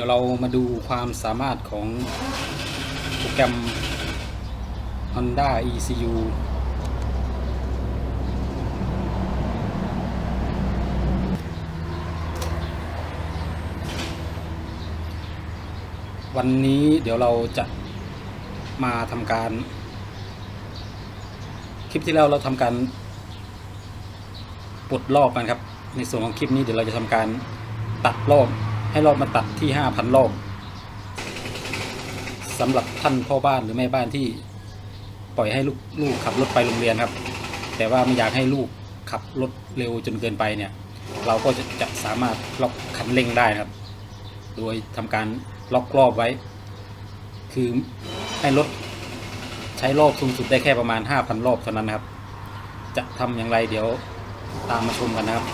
ดี๋ยวเรามาดูความสามารถของโปรแกรม Honda ECU วันนี้เดี๋ยวเราจะมาทำการ คลิปที่แล้วเราทำการปลดรอบกันครับ ในส่วนของคลิปนี้เดี๋ยวเราจะทำการตัดรอบ ให้รอบมาตัดที่ 5,000 รอบสำหรับท่านพ่อบ้านหรือแม่บ้านที่ปล่อยให้ลูกลูกขับรถไปโรงเรียนครับ แต่ว่าไม่อยากให้ลูกขับรถเร็วจนเกินไปเนี่ย เราก็จะจะสามารถล็อกคันเร่งได้ครับ โดยทำการล็อกรอบไว้ คือให้รถใช้รอบสูงสุดได้แค่ประมาณ 5,000 รอบเท่านั้นนะครับ จะทำอย่างไรเดี๋ยวตามมาชมกันนะครับ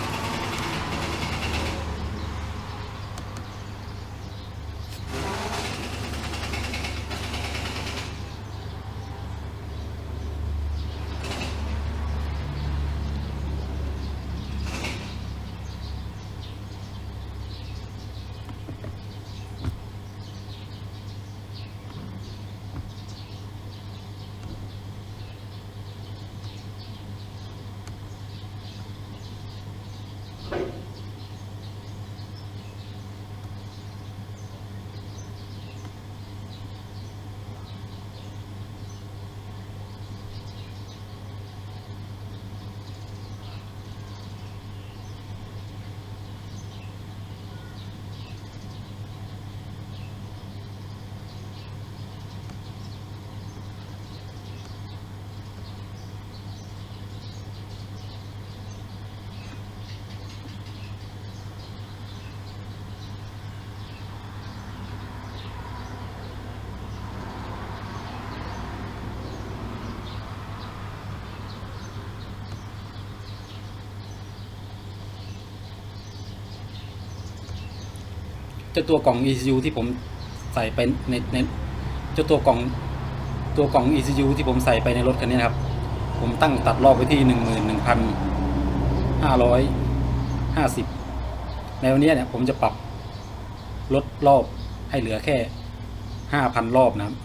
จ้าตัวกล่อง ECU ที่ผมใส่ไปในในเจ้าตัวกล่องตัวกล่อง ECU ที่ผมใส่ไปในรถคันนี้นะครับ ผมตั้งตัดรอบไว้ที่หนึ่งหมื่นหนึ่งพันห้าร้อยห้าสิบในวันนี้เนี่ยผมจะปรับลดรอบให้เหลือแค่ห้าพันรอบนะครับ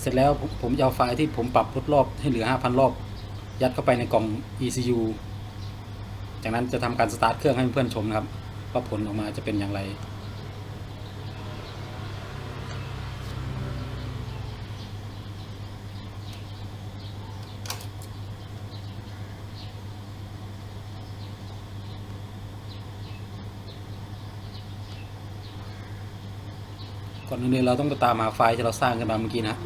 เสร็จแล้วผมจะเอาไฟล์ที่ผมปรับลดรอบให้เหลือ 5,000 รอบ ยัดเข้าไปในกล่อง ECU จากนั้นจะทำการสตาร์ทเครื่องให้เพื่อนชมนะครับว่าผลออกมาจะเป็นอย่างไรก่อนอื่นเราต้องไปตามหาไฟล์ที่เราสร้างกันมาเมื่อกี้นะ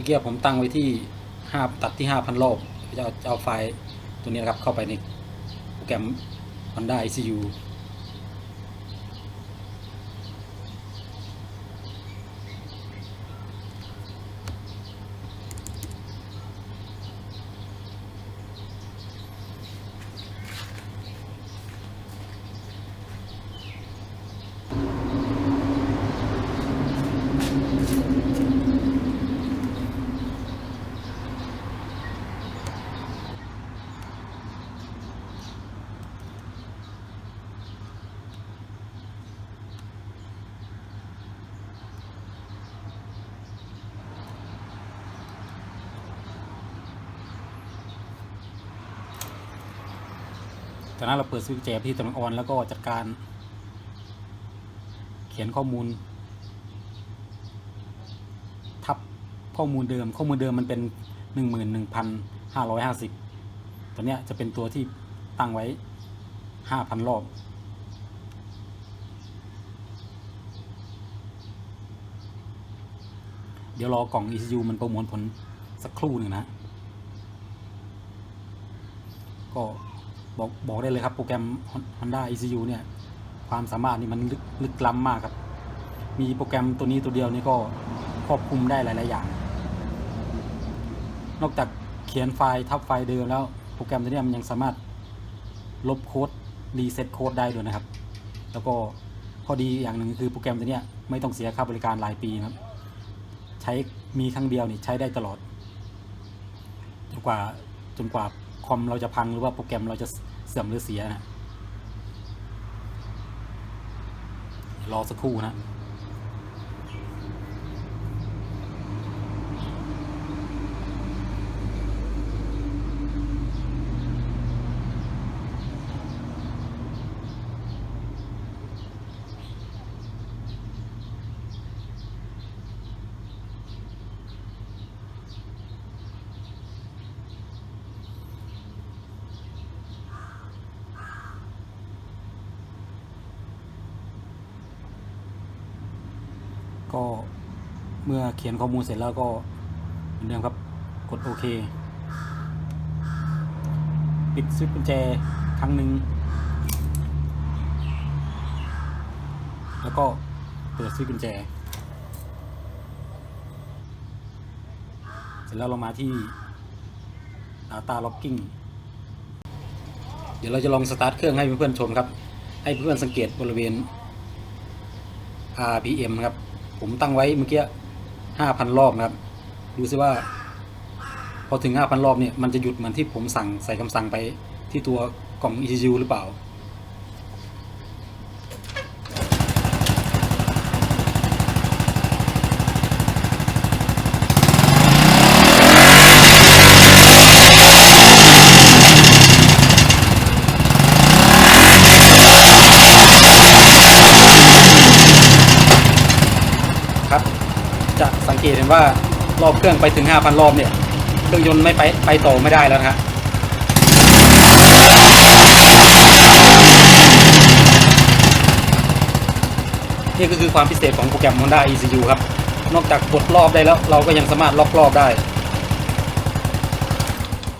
มื่อกี้ผมตั้งไว้ที่ห้าตัดที่ห้าพันรอบจะเอาไฟล์ตัวนี้นะครับเข้าไปในโปรแกรม Honda ICU จากนั้นเราเปิดสวิตช์แจไปที่ตำแหน่งออนแล้วก็จัดการ เขียนข้อมูล ทับข้อมูลเดิม ข้อมูลเดิมมันเป็นหนึ่งหมื่นหนึ่งพันห้าร้อยห้าสิบตัวเนี้ยจะเป็นตัวที่ตั้งไว้ห้าพันรอบเดี๋ยวรอกล่อง ECU มันประมวลผลสักครู่หนึ่งนะ ก็ บอกบอกได้เลยครับโปรแกรม Honda ECU เนี่ย ความสามารถนี่มันลึกลึกล้ำมากครับ มีโปรแกรมตัวนี้ตัวเดียวนี่ก็ครอบคลุมได้หลาย ๆ อย่าง นอกจากเขียนไฟล์ทับไฟล์เดิมแล้วโปรแกรมตัวนี้ยมันยังสามารถลบโค้ดรีเซ็ตโค้ดได้ด้วยนะครับ แล้วก็ข้อดีอย่างหนึ่งคือโปรแกรมตัวนี้ไม่ต้องเสียค่าบริการรายปีครับ ใช้มีครั้งเดียวนี่ใช้ได้ตลอดจนกว่าจนกว่า อมเราจะพังหรือว่าโปรแกรมเราจะเสื่อมหรือเสียนะรอสักครู่นะ ก็เมื่อเขียนข้อมูลเสร็จแล้วก็เหมือนเดิมครับกดโอเค ปิดสวิตช์กุญแจครั้งหนึ่งแล้วก็เปิดสวิตช์กุญแจ เสร็จแล้วเรามาที่ Data Logging เดี๋ยวเราจะลองสตาร์ทเครื่องให้เพื่อนๆชมครับ ให้เพื่อนๆสังเกตบริเวณ RPM ครับ ผมตั้งไว้เมื่อกี้ห้าพันรอบนะครับ ดูซิว่า พอถึงห้าพันรอบเนี่ย มันจะหยุดเหมือนที่ผมสั่งใส่คำสั่งไปที่ตัวกล่อง ECU หรือเปล่า ครับ จะสังเกตเห็น ว่ารอบเครื่องไปถึง 5,000 รอบเนี่ย เครื่องยนต์ไม่ไปไปต่อไม่ได้แล้วนะฮะนี่ก็คือความพิเศษของโปรแกรม Honda ECU ครับ นอกจากกดรอบได้แล้ว เราก็ยังสามารถล็อกรอบได้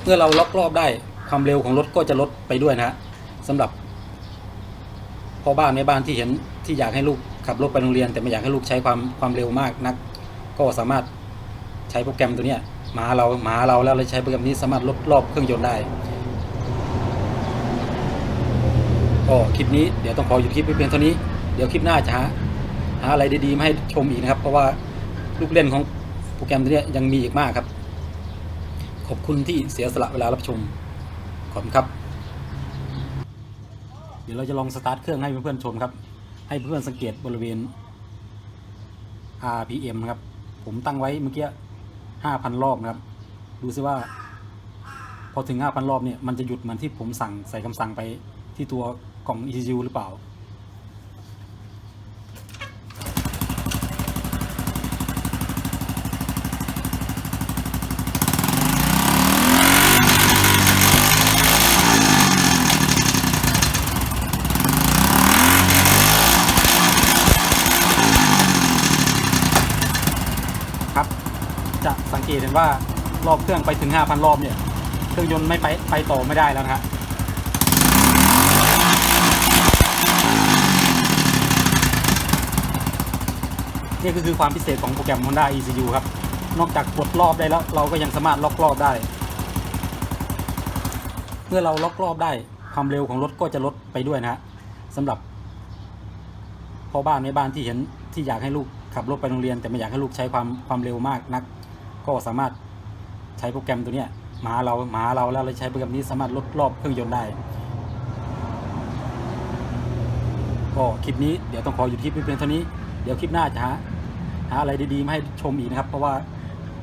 เมื่อเราล็อกรอบได้ความเร็วของรถก็จะลดไปด้วยนะฮะสำหรับพ่อบ้านในบ้านที่เห็นที่อยากให้ลูกขับรถไปโรงเรียน แต่ไม่อยากให้ลูกใช้ความความเร็วมากนัก ก็สามารถใช้โปรแกรมตัวเนี้ยมาเรามาเราแล้วเราใช้โปรแกรมนี้สามารถลดรอบเครื่องยนต์ได้ก็คลิปนี้เดี๋ยวต้องขอหยุดคลิปไปเพียงเท่านี้เดี๋ยวคลิปหน้าจะหาหาอะไรดีๆมาให้ชมอีกนะครับ เพราะว่าลูกเล่นของโปรแกรมตัวเนี้ยยังมีอีกมากครับ ขอบคุณที่เสียสละเวลารับชมขอบคุณครับ เดี๋ยวเราจะลองสตาร์ทเครื่องให้เพื่อนๆชมครับ ให้เพื่อนๆสังเกตบริเวณ RPM ครับ ผมตั้งไว้เมื่อกี้5,000รอบนะครับ ดูซิว่า พอถึง5,000รอบเนี่ยมันจะหยุดเหมือนที่ผมสั่งใส่คำสั่งไปที่ตัวกล่อง ECU หรือเปล่า จะสังเกตเห็นว่ารอบเครื่องไปถึง 5,000 รอบเนี่ย เครื่องยนต์ไม่ไปไปต่อไม่ได้แล้วนะฮะนี่ก็คือความพิเศษของโปรแกรม Honda ECU ครับ นอกจากกดรอบได้แล้ว เราก็ยังสามารถล็อกรอบได้ เมื่อเราล็อกรอบได้ความเร็วของรถก็จะลดไปด้วยนะฮะสำหรับพ่อบ้านในบ้านที่เห็นที่อยากให้ลูกขับรถไปโรงเรียน แต่ไม่อยากให้ลูกใช้ความความเร็วมากนัก ก็สามารถใช้โปรแกรมตัวเนี้ยมาเรามาเราแล้วเราใช้โปรแกรมนี้สามารถลดรอบเครื่องยนต์ได้ก็คลิปนี้เดี๋ยวต้องขอหยุดคลิปไปเพียงเท่านี้เดี๋ยวคลิปหน้าจะหาหาอะไรดีๆมาให้ชมอีกนะครับ เพราะว่า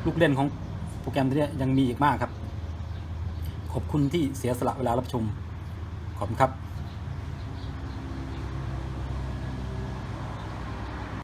ลูกเล่นของโปรแกรมตัวเนี้ยยังมีอีกมากครับ ขอบคุณที่เสียสละเวลารับชมขอบคุณครับ